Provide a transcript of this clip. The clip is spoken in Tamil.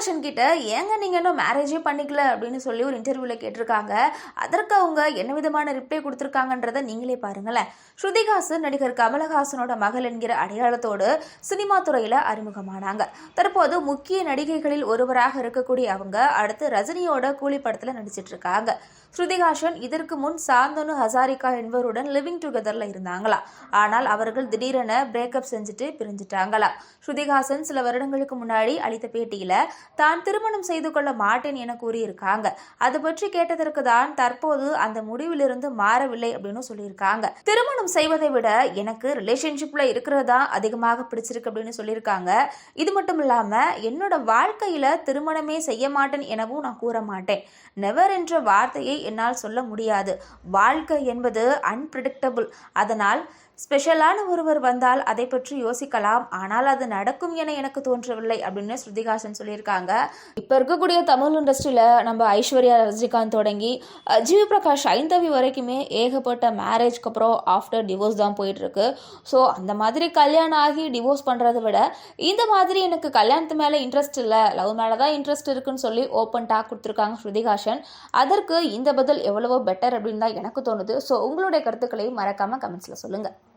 ஸ்ருதிகாசன் கிட்ட ஏங்க நீங்க இன்னும் மேரேஜே பண்ணிக்கல? அப்படின்னு சொல்லி ஒரு இன்டர்வியூல கேட்டிருக்காங்க. அதற்கு அவங்க என்ன விதமான ரிப்ளை கொடுத்துருக்காங்கன்றத நீங்களே பாருங்களேன். ஸ்ருதிகாசன் நடிகர் கமலஹாசனோட மகள் என்கிற அடையாளத்தோடு சினிமா துறையில அறிமுகமானாங்க. தற்போது முக்கிய நடிகைகளில் ஒருவராக இருக்கக்கூடிய அவங்க அடுத்து ரஜினியோட கூலி படத்துல நடிச்சிட்டு இருக்காங்க ஸ்ருதிகாஷன் இதற்கு முன் சாந்தனு ஹசாரிகா என்பவருடன் லிவிங் டுகெதர்ல இருந்தாங்களா? ஆனால் அவர்கள் திடீரென பிரேக்கப் செஞ்சுட்டு பிரிஞ்சிட்டாங்களா? ஸ்ருதிகாசன் சில வருடங்களுக்கு முன்னாடி அளித்த பேட்டியில தான் திருமணம் செய்து கொள்ள மாட்டேன் என கூறியிருக்காங்க. அது பற்றி கேட்டதற்கு தான் தற்போது அந்த முடிவிலிருந்து மாறவில்லை அப்படின்னு சொல்லியிருக்காங்க. திருமணம் செய்வதை விட எனக்கு ரிலேஷன்ஷிப்ல இருக்கிறதா அதிகமாக பிடிச்சிருக்கு அப்படின்னு சொல்லியிருக்காங்க. இது மட்டும் இல்லாம என்னோட வாழ்க்கையில திருமணமே செய்ய மாட்டேன் எனவும் நான் கூற மாட்டேன். நெவர் என்ற வார்த்தையை என்னால் சொல்ல முடியாது. வாழ்க்கை என்பது அன்பிரடிக்டபிள் அதனால் ஸ்பெஷலான ஒருவர் வந்தால் அதை பற்றி யோசிக்கலாம். ஆனால் அது நடக்கும் என எனக்கு தோன்றவில்லை அப்படின்னு ஸ்ருதிகாசன் சொல்லியிருக்காங்க. இருக்காங்க. இப்போ இருக்கக்கூடிய தமிழ் இண்டஸ்ட்ரியில் நம்ம ஐஸ்வர்யா ரஜினிகாந்த் தொடங்கி அஹ், ஜிவி பிரகாஷ் ஐந்தவி வரைக்குமே ஏகப்பட்ட மேரேஜ்க்கு அப்புறம் ஆஃப்டர் டிவோர்ஸ் தான் போயிட்டுருக்கு. ஸோ அந்த மாதிரி கல்யாணம் ஆகி டிவோர்ஸ் பண்ணுறதை விட இந்த மாதிரி எனக்கு கல்யாணத்து மேலே இன்ட்ரெஸ்ட் இல்லை லவ் மேலே தான் இன்ட்ரெஸ்ட் இருக்குன்னு சொல்லி ஓப்பன் டாக் கொடுத்துருக்காங்க ஸ்ருதிகாஷன் அதற்கு இந்த பதில் எவ்வளவோ பெட்டர் அப்படின்னு தான் எனக்கு தோணுது. ஸோ உங்களுடைய கருத்துக்களையும் மறக்காமல் கமெண்ட்ஸில் சொல்லுங்கள்